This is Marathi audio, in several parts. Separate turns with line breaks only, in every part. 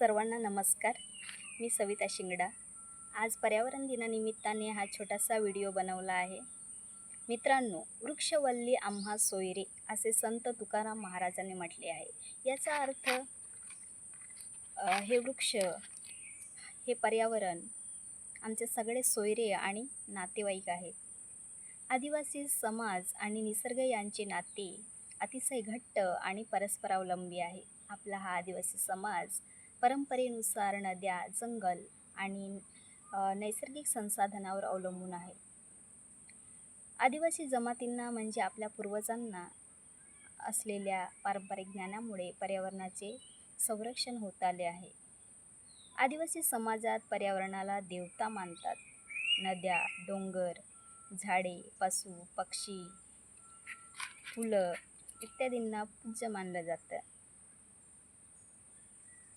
सर्वांना नमस्कार. मी सविता शिंगडा. आज पर्यावरण दिनानिमित्ताने हा छोटासा व्हिडिओ बनवला आहे. मित्रांनो वृक्षवल्ली आम्हा सोयरे असे संत तुकाराम महाराजांनी म्हटले आहे. याचा अर्थ हे वृक्ष हे पर्यावरण आमचे सगळे सोयरे आणि नातेवाईक आहेत. आदिवासी समाज आणि निसर्ग यांचे नाते अतिशय घट्ट आणि परस्परावलंबी आहे. आपला हा आदिवासी समाज परंपरेनुसार नद्या जंगल आणि नैसर्गिक संसाधनावर अवलंबून आहे. आदिवासी जमातींना म्हणजे आपल्या पूर्वजांना असलेल्या पारंपरिक ज्ञानामुळे पर्यावरणाचे संरक्षण होत आले आहे. आदिवासी समाजात पर्यावरणाला देवता मानतात. नद्या डोंगर झाडे पशु पक्षी फुलं इत्यादींना पूज्य मानलं जातं.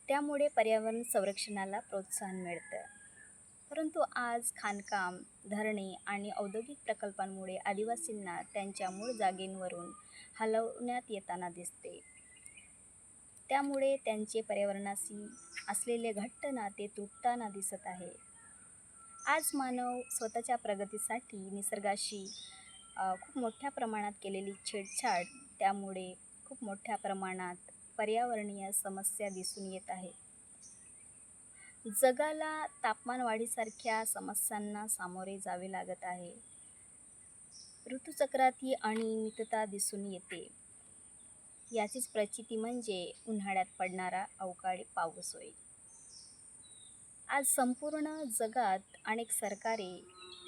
त्यामुळे पर्यावरण संरक्षणाला प्रोत्साहन मिळतं. परंतु आज खाणकाम धरणे आणि औद्योगिक प्रकल्पांमुळे आदिवासींना त्यांच्या मूळ जागेंवरून हलवण्यात येताना दिसते. त्यामुळे त्यांचे पर्यावरणाशी असलेले घट्ट नाते तुटताना दिसत आहे. आज मानव स्वतःच्या प्रगतीसाठी निसर्गाशी खूप मोठ्या प्रमाणात केलेली छेडछाड त्यामुळे खूप मोठ्या प्रमाणात पर्यावरणीय समस्या दिसून येत आहे. जगाला तापमान वाढीसारख्या समस्यांना सामोरे जावे लागत आहे. ऋतुचक्रात ही अनियमितता दिसून येते. याचीच प्रचिती म्हणजे उन्हाळ्यात पडणारा अवकाळी पाऊस होय. आज संपूर्ण जगात अनेक सरकारे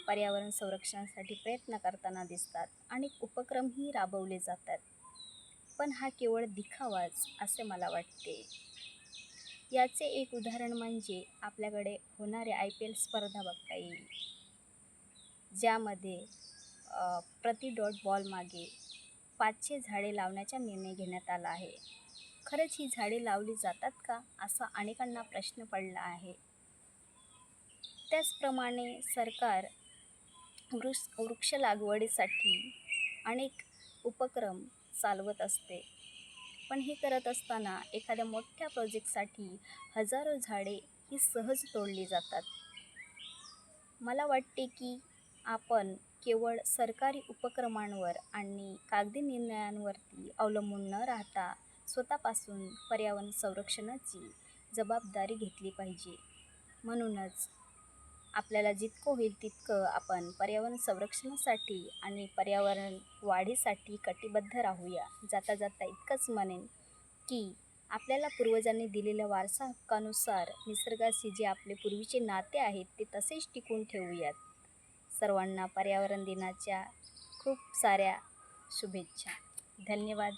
पर्यावरण संरक्षणासाठी प्रयत्न करताना दिसतात अनेक उपक्रमही राबवले जातात. पण हा केवळ दिखावाच असे मला वाटते. याचे एक उदाहरण म्हणजे आपल्याकडे होणारे आय पी एल स्पर्धा बघता येईल. ज्यामध्ये प्रति डॉट बॉल मागे पाचशे झाडे लावण्याचा निर्णय घेण्यात आला आहे. खरंच ही झाडे लावली जातात का? असा अनेकांना प्रश्न पडला आहे. त्याचप्रमाणे सरकार वृक्ष वृक्ष लागवडीसाठी अनेक उपक्रम चालवत असते. पण हे करत असताना एखाद्या मोठ्या प्रोजेक्टसाठी हजारो झाडे ही सहज तोडली जातात. मला वाटते की आपण केवळ सरकारी उपक्रमांवर आणि कागदी निर्णयांवरती अवलंबून न राहता स्वतःपासून पर्यावरण संरक्षणाची जबाबदारी घेतली पाहिजे. म्हणूनच आपल्याला जितकं होईल तितकं आपण पर्यावरण संरक्षणासाठी आणि पर्यावरण वाढीसाठी कटिबद्ध राहूया. जाता जाता इतकंच म्हणेन की आपल्याला पूर्वजांनी दिलेल्या वारसा हक्कानुसार निसर्गाशी जे आपले पूर्वीचे नाते आहेत ते तसेच टिकून ठेवूयात. सर्वांना पर्यावरण दिनाच्या खूप साऱ्या शुभेच्छा. धन्यवाद.